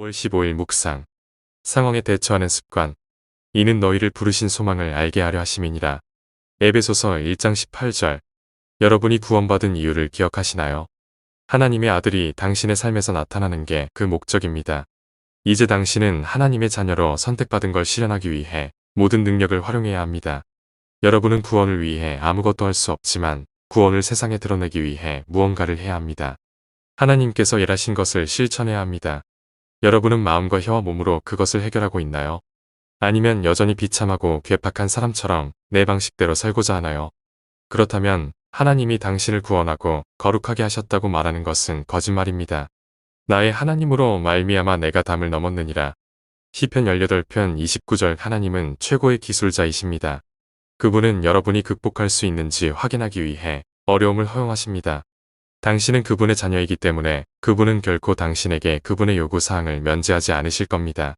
월 15일 묵상. 상황에 대처하는 습관. 이는 너희를 부르신 소망을 알게 하려 하심이니라. 에베소서 1장 18절. 여러분이 구원받은 이유를 기억하시나요? 하나님의 아들이 당신의 삶에서 나타나는 게 그 목적입니다. 이제 당신은 하나님의 자녀로 선택받은 걸 실현하기 위해 모든 능력을 활용해야 합니다. 여러분은 구원을 위해 아무것도 할 수 없지만 구원을 세상에 드러내기 위해 무언가를 해야 합니다. 하나님께서 일하신 것을 실천해야 합니다. 여러분은 마음과 혀와 몸으로 그것을 해결하고 있나요? 아니면 여전히 비참하고 괴팍한 사람처럼 내 방식대로 살고자 하나요? 그렇다면 하나님이 당신을 구원하고 거룩하게 하셨다고 말하는 것은 거짓말입니다. 나의 하나님으로 말미암아 내가 담을 넘었느니라. 시편 18편 29절 하나님은 최고의 기술자이십니다. 그분은 여러분이 극복할 수 있는지 확인하기 위해 어려움을 허용하십니다. 당신은 그분의 자녀이기 때문에 그분은 결코 당신에게 그분의 요구사항을 면제하지 않으실 겁니다.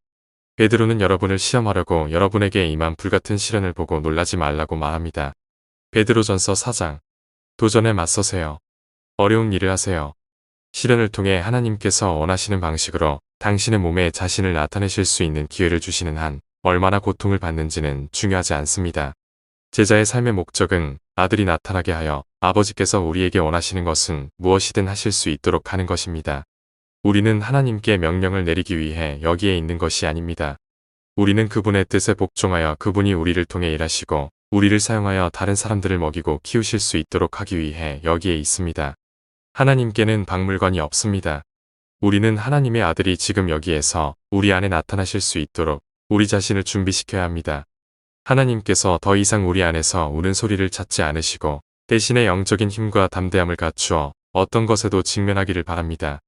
베드로는 여러분을 시험하려고 여러분에게 임한 불같은 시련을 보고 놀라지 말라고 말합니다. 베드로전서 4장 도전에 맞서세요. 어려운 일을 하세요. 시련을 통해 하나님께서 원하시는 방식으로 당신의 몸에 자신을 나타내실 수 있는 기회를 주시는 한 얼마나 고통을 받는지는 중요하지 않습니다. 제자의 삶의 목적은 아들이 나타나게 하여 아버지께서 우리에게 원하시는 것은 무엇이든 하실 수 있도록 하는 것입니다. 우리는 하나님께 명령을 내리기 위해 여기에 있는 것이 아닙니다. 우리는 그분의 뜻에 복종하여 그분이 우리를 통해 일하시고 우리를 사용하여 다른 사람들을 먹이고 키우실 수 있도록 하기 위해 여기에 있습니다. 하나님께는 박물관이 없습니다. 우리는 하나님의 아들이 지금 여기에서 우리 안에 나타나실 수 있도록 우리 자신을 준비시켜야 합니다. 하나님께서 더 이상 우리 안에서 우는 소리를 찾지 않으시고 대신에 영적인 힘과 담대함을 갖추어 어떤 것에도 직면하기를 바랍니다.